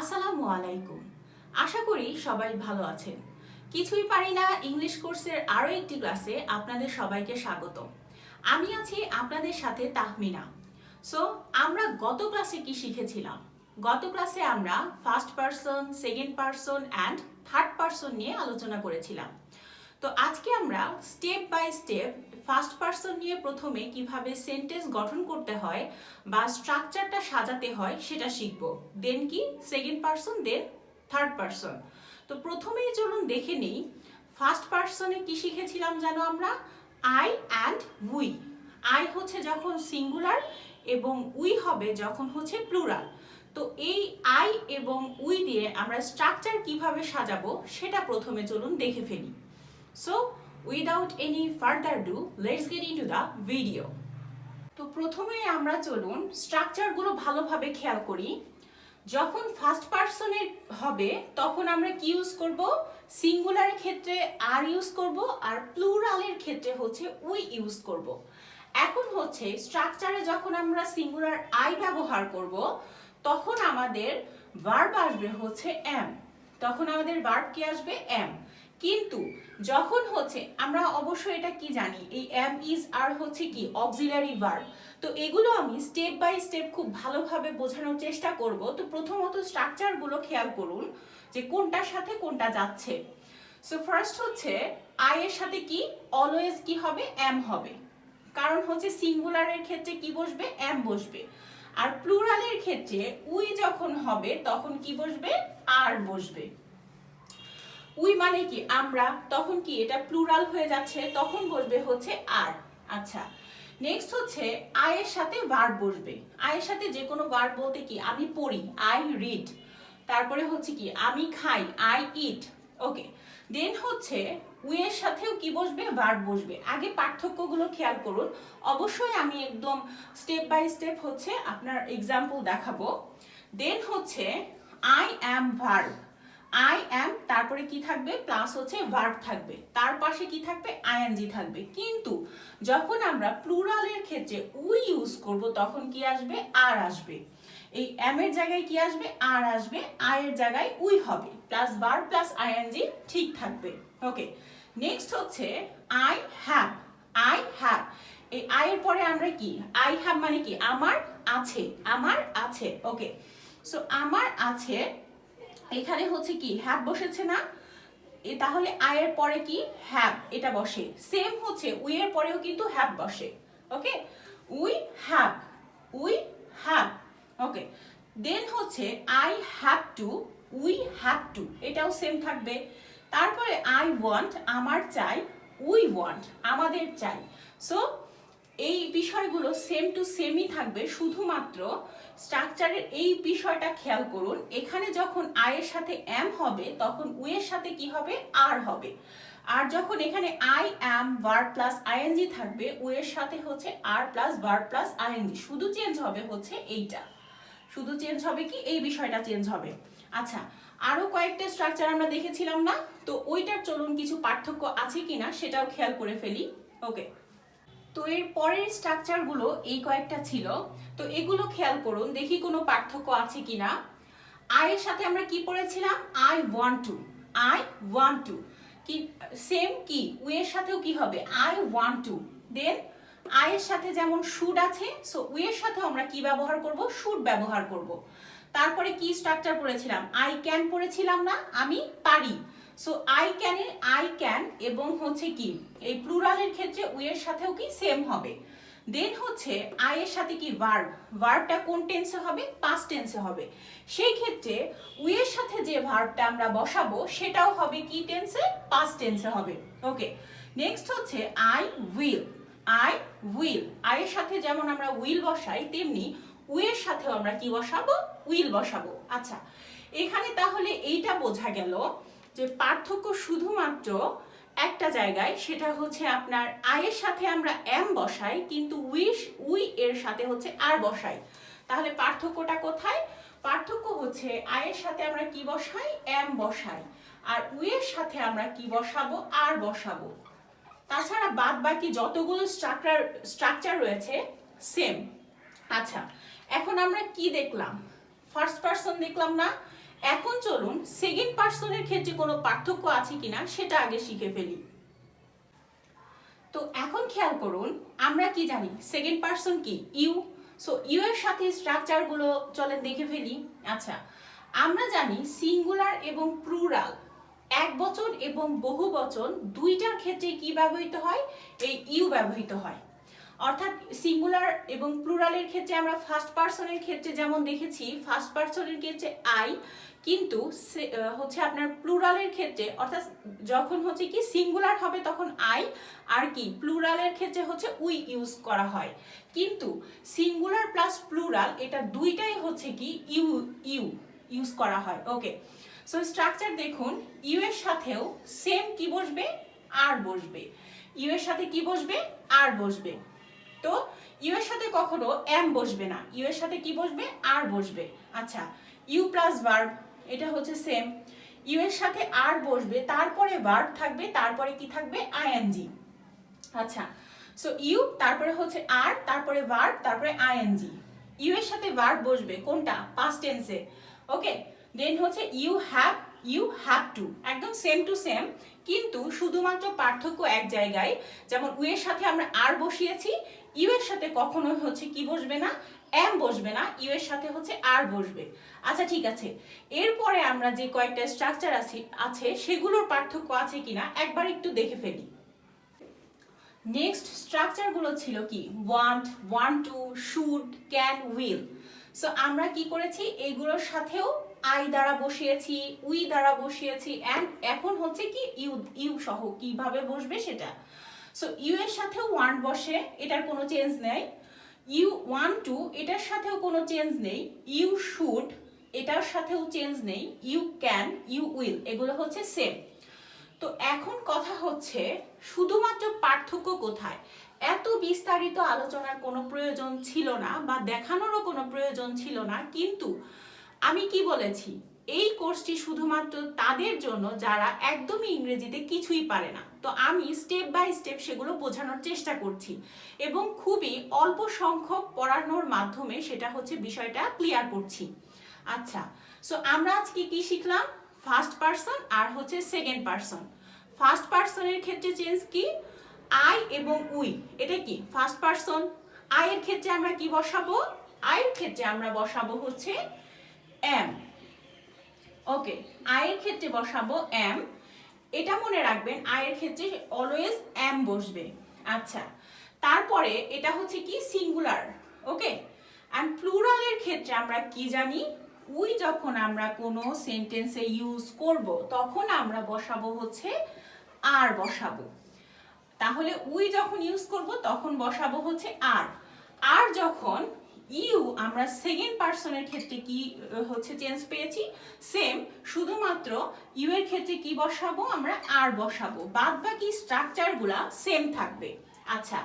আসসালামু আলাইকুম। আশা করি সবাই ভালো আছেন। কিছুই পারি না, ইংলিশ কোর্সের আরও একটি ক্লাসে আপনাদের সবাইকে স্বাগত। আমি আছি আপনাদের সাথে তাহমিনা। সো আমরা গত ক্লাসে কি শিখেছিলাম? গত ক্লাসে আমরা first person second person and third person নিয়ে আলোচনা করেছিলাম। তো আজকে আমরা step by step first person নিয়ে প্রথমে কীভাবে সেন্টেন্স গঠন করতে হয় বা স্ট্রাকচারটা সাজাতে হয় সেটা শিখব। দেন কি? Second person then third person তো প্রথমেই চলুন দেখে নিই ফার্স্ট পার্সনে কি শিখেছিলাম জানো আমরা? আই অ্যান্ড উই আই হচ্ছে যখন সিঙ্গুলার এবং উই হবে যখন হচ্ছে প্লুরাল তো এই আই এবং উই দিয়ে আমরা স্ট্রাকচার কীভাবে সাজাবো সেটা প্রথমে চলুন দেখে ফেলি। So without any further do let's get into the video তো প্রথমে আমরা চলুন স্ট্রাকচারগুলো ভালোভাবে খেয়াল করি। যখন ফার্স্ট পারসনের হবে, তখন আমরা কি ইউজ করব? সিঙ্গুলারের ক্ষেত্রে আর ইউজ করব, আর প্লুরালের ক্ষেত্রে হচ্ছে উই ইউজ করব। এখন হচ্ছে স্ট্রাকচারে যখন আমরা সিঙ্গুলার আই ব্যবহার করব, তখন আমাদের ভার্ব আসবে হচ্ছে এম তখন আমাদের ভার্ব কি আসবে? এম কিন্তু যখন হচ্ছে, আমরা অবশ্যই এটা কি জানি? এই এম ইজ আর হচ্ছে কি? অক্সিলারি ভার্ব তো এগুলো আমি স্টেপ বাই স্টেপ খুব ভালোভাবে বোঝানোর চেষ্টা করব। তো প্রথমত স্ট্রাকচারগুলো খেয়াল করুন, যে কোনটার সাথে কোনটা যাচ্ছে। সো ফার্স্ট হচ্ছে আই এর সাথে কি? অলওয়েজ কি হবে? এম হবে। কারণ হচ্ছে সিঙ্গুলারের ক্ষেত্রে কি বসবে? এম বসবে। আর প্লুরালের ক্ষেত্রে উই যখন হবে, তখন কি বসবে? আর বসবে। উই মানে কি আমরা, তখন কি এটা প্লুরাল হয়ে যাচ্ছে, তখন বসবে হচ্ছে আর। আচ্ছা নেক্সট হচ্ছে আয়ের সাথে ভার্ব বসবে। আয়ের সাথে যে কোনো ভার্ব বলতে কি আমি পড়ি আই রিড তারপরে হচ্ছে কি আমি খাই আই ইট ওকে দেন হচ্ছে উইয়ের সাথেও কি বসবে ভার্ব বসবে। আগে পার্থক্যগুলো খেয়াল করুন। অবশ্যই আমি একদম স্টেপ বাই স্টেপ হচ্ছে আপনার এক্সাম্পল দেখাবো। দেন হচ্ছে I am verb I am তারপরে কি থাকবে? প্লাস হচ্ছে ভার্ব থাকবে। তার পাশে কি থাকবে? আইএনজি থাকবে। কিন্তু যখন আমরা প্লুরালের ক্ষেত্রে উই ইউজ করব, তখন কি আসবে? আর আসবে। এই এম এর জায়গায় কি আসবে? আর আসবে। আই এর জায়গায় উই হবে। প্লাস ভার্ব প্লাস আইএনজি ঠিক থাকবে। ওকে নেক্সট হচ্ছে আই হ্যাভ আই হ্যাভ এই আই এর পরে আমরা কি? আই হ্যাভ মানে কি? আমার আছে। আমার আছে। ওকে সো আমার আছে এখানে হচ্ছে কি হ্যাভ বসেছে না? তাহলে আয়ের পরে কি? হ্যাভ এটা বসে। সেম হচ্ছে উই এর পরেও কিন্তু হ্যাভ বসে। Okay we have we have okay then হচ্ছে I have to we have to এটাও সেম থাকবে। তারপরে আই ওয়ান্ট আমার চাই উই ওয়ান্ট আমাদের চাই। সো এই বিষয়গুলো সেম টু সেমই থাকবে। শুধুমাত্র স্ট্রাকচারের এই বিষয়টা খেয়াল করুন, এখানে যখন আয়ের সাথে এম হবে, তখন উয়ের সাথে কি হবে? আর হবে। আর যখন এখানে আই অ্যাম ভার প্লাস আইএনজি থাকবে উয়ের সাথে হচ্ছে are plus verb plus ING শুধু চেঞ্জ হবে হচ্ছে এইটা। শুধু চেঞ্জ হবে কি? এই বিষয়টা চেঞ্জ হবে। আচ্ছা আরও কয়েকটা স্ট্রাকচার আমরা দেখেছিলাম না? তো ওইটার চলুন কিছু পার্থক্য আছে কিনা, সেটাও খেয়াল করে ফেলি। ওকে তো এর পরের স্ট্রাকচারগুলো এই কয়েকটা ছিল। তো এগুলো খেয়াল করুন, দেখি কোনো পার্থক্য আছে কিনা। আয়ের সাথে আমরা কি পড়েছিলাম? I want to I want to কি সেম কি? উয়ের সাথেও কি হবে? আই ওয়ান্ট টু দেন আয়ের সাথে যেমন শুড আছে সো উয়ের সাথেও আমরা কি ব্যবহার করব? শুড ব্যবহার করব। তারপরে কি স্ট্রাকচার পড়েছিলাম? আই ক্যান পড়েছিলাম না, আমি পারি। So I can I can এবং হচ্ছে কি, এই প্লুরালের ক্ষেত্রে উইয়ের সাথেও কি সেম হবে। দেন হচ্ছে আই এর সাথে কি ভার্ব ভার্বটা কোন টেন্সে হবে? পাস্ট টেন্সে হবে। সেই ক্ষেত্রে উইয়ের সাথে যে ভার্বটা আমরা বসাবো, সেটাও হবে কি টেন্সে পাস্ট টেন্সে হবে। ওকে নেক্সট হচ্ছে আই উইল আই উইল আয়ের সাথে যেমন আমরা উইল বসাই, তেমনি উইয়ের সাথেও আমরা কি বসাবো? উইল বসাবো। আচ্ছা এখানে তাহলে এইটা বোঝা গেল যে পার্থক্য শুধুমাত্র একটা জায়গায়, সেটা হচ্ছে আপনার আয়ের সাথে আমরা এম বসাই, কিন্তু উইশ উই এর সাথে হচ্ছে আর বসাই। তাহলে পার্থক্যটা কোথায়? পার্থক্য হচ্ছে আয়ের সাথে আমরা কি বসাই? এম বসাই। আর উইয়ের সাথে আমরা কি বসাবো? আর বসাবো। তাছাড়া বাদ বাকি যতগুলো স্ট্রাকচার স্ট্রাকচার রয়েছে সেম আচ্ছা এখন আমরা কি দেখলাম? ফার্স্ট পারসন দেখলাম না? এখন চলুন সেকেন্ড পার্সনের ক্ষেত্রে কোনো পার্থক্য আছে কিনা সেটা আগে শিখে ফেলি। তো এখন খেয়াল করুন, আমরা কি জানি? সেকেন্ড পার্সন কি? ইউ। সো ইউ এর সাথে স্ট্রাকচারগুলো চলেন দেখে ফেলি। আচ্ছা আমরা জানি সিঙ্গুলার এবং প্লুরাল এক বচন এবং বহু বচন দুইটার ক্ষেত্রে কি ব্যবহৃত হয়? এই ইউ ব্যবহৃত হয়। অর্থাৎ সিঙ্গুলার এবং প্লুরালের ক্ষেত্রে আমরা ফার্স্ট পার্সনের ক্ষেত্রে যেমন দেখেছি ফার্স্ট পার্সনের ক্ষেত্রে আই কিন্তু হচ্ছে আপনার প্লুরালের ক্ষেত্রে, অর্থাৎ যখন হচ্ছে কি সিঙ্গুলার হবে তখন আই আর কি প্লুরালের ক্ষেত্রে হচ্ছে উই ইউজ করা হয়। কিন্তু সিঙ্গুলার প্লাস প্লুরাল এটা দুইটাই হচ্ছে কি ইউ ইউ ইউজ করা হয়। ওকে সো স্ট্রাকচার দেখুন ইউ এর সাথেও সেম কি বসবে? আর বসবে। ইউ এর সাথে কি বসবে? আর বসবে। তো ইউ এর সাথে কখনো এম বসবে না। ইউ এর সাথে কি বসবে? আর বসবে। আচ্ছা ইউ প্লাস ভার্ব এটা হচ্ছে সেম ইউ এর সাথে আর বসবে, তারপরে ভার্ব থাকবে, তারপরে কি থাকবে? আইএনজি আচ্ছা সো ইউ তারপরে হচ্ছে আর তারপরে ভার্ব তারপরে আইএনজি ইউ এর সাথে ভার্ব বসবে, কোনটা? পাস্ট টেন্সে ওকে দেন হচ্ছে you have you have to একদম সেম টু সেম কিন্তু শুধুমাত্র পার্থক্য এক জায়গায়। যেমন উই এর সাথে আমরা আর বসিয়েছি ইউ এর সাথে কখনো হচ্ছে কি বসবে না এম বসবে না, ইউ এর সাথে হচ্ছে আর বসবে। আচ্ছা ঠিক আছে। এরপরে আমরা যে কয়েকটা স্ট্রাকচার আছে আছে, সেগুলোর পার্থক্য আছে কিনা একবার একটু দেখে ফেলি। নেক্সট স্ট্রাকচারগুলো ছিল কি? Want one to should can will so আমরা কি করেছি? এগুলোর সাথেও আই দ্বারা বসিয়েছি উই দ্বারা বসিয়েছি অ্যান্ড এখন হচ্ছে কি ইউ ইউ সহ কীভাবে বসবে সেটা। সো ইউ এর সাথেও ওয়ান বসে, এটার কোনো চেঞ্জ নেই। ইউ ওয়ান টু এটার সাথেও কোনো চেঞ্জ নেই। ইউ শুড এটার সাথেও চেঞ্জ নেই। ইউ ক্যান ইউ উইল এগুলো হচ্ছে সেম তো এখন কথা হচ্ছে, শুধুমাত্র পার্থক্য কোথায়? এত বিস্তারিত আলোচনার কোনো প্রয়োজন ছিল না বা দেখানোরও কোনো প্রয়োজন ছিল না, কিন্তু আমি কি বলেছি? এই কোর্সটি শুধুমাত্র তাদের জন্য যারা একদমই ইংরেজিতে কিছুই পারে না। তো আমি স্টেপ বাই স্টেপ সেগুলো বোঝানোর চেষ্টা করছি এবং খুবই অল্প সংখ্যক পড়ানোর মাধ্যমে সেটা হচ্ছে বিষয়টা ক্লিয়ার করছি। আচ্ছা সো আমরা আজকে কি শিখলাম? ফার্স্ট পার্সন আর হচ্ছে সেকেন্ড পার্সন ফার্স্ট পার্সনের ক্ষেত্রে চেঞ্জ কি? আই এবং উই এটা কি? ফার্স্ট পার্সন আই এর ক্ষেত্রে আমরা কি বসাবো? আই এর ক্ষেত্রে আমরা বসাবো হচ্ছে এম ওকে আই এর ক্ষেত্রে বসাবো এম এটা মনে রাখবেন আই এর ক্ষেত্রে অলওয়েজ এম বসবে। আচ্ছা তারপরে এটা হচ্ছে কি? সিঙ্গুলার ওকে অ্যান্ড প্লুরালের ক্ষেত্রে আমরা কি জানি? উই যখন আমরা কোনো সেন্টেন্সে ইউজ করব, তখন আমরা বসাবো হচ্ছে আর বসাবো। তাহলে উই যখন ইউজ করব, তখন বসাবো হচ্ছে আর আর যখন ইউ, আমরা সেকেন্ড পার্সনের ক্ষেত্রে কি হচ্ছে চেঞ্জ পেয়েছি? সেম শুধুমাত্র ইউ এর ক্ষেত্রে কি বসাবো? আমরা আর বসাবো। বাদ বাকি স্ট্রাকচারগুলা সেম থাকবে। আচ্ছা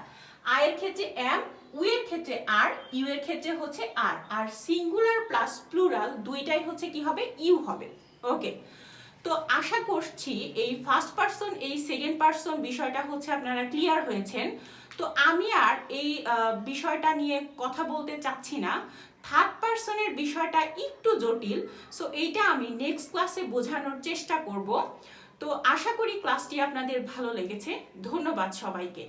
আই এর ক্ষেত্রে এম উই এর ক্ষেত্রে আর ইউ এর ক্ষেত্রে হচ্ছে are are singular plus plural দুইটাই হচ্ছে কি হবে? ইউ হবে। ওকে তো আশা করছি এই ফার্স্ট পার্সন এই সেকেন্ড পার্সন বিষয়টা হচ্ছে আপনারা ক্লিয়ার হয়েছেন। তো আমি আর এই বিষয়টা নিয়ে কথা বলতে চাচ্ছি না। থার্ড পার্সনের বিষয়টা একটু জটিল। সো এইটা আমি নেক্সট ক্লাসে বোঝানোর চেষ্টা করব। তো আশা করি ক্লাসটি আপনাদের ভালো লেগেছে। ধন্যবাদ সবাইকে।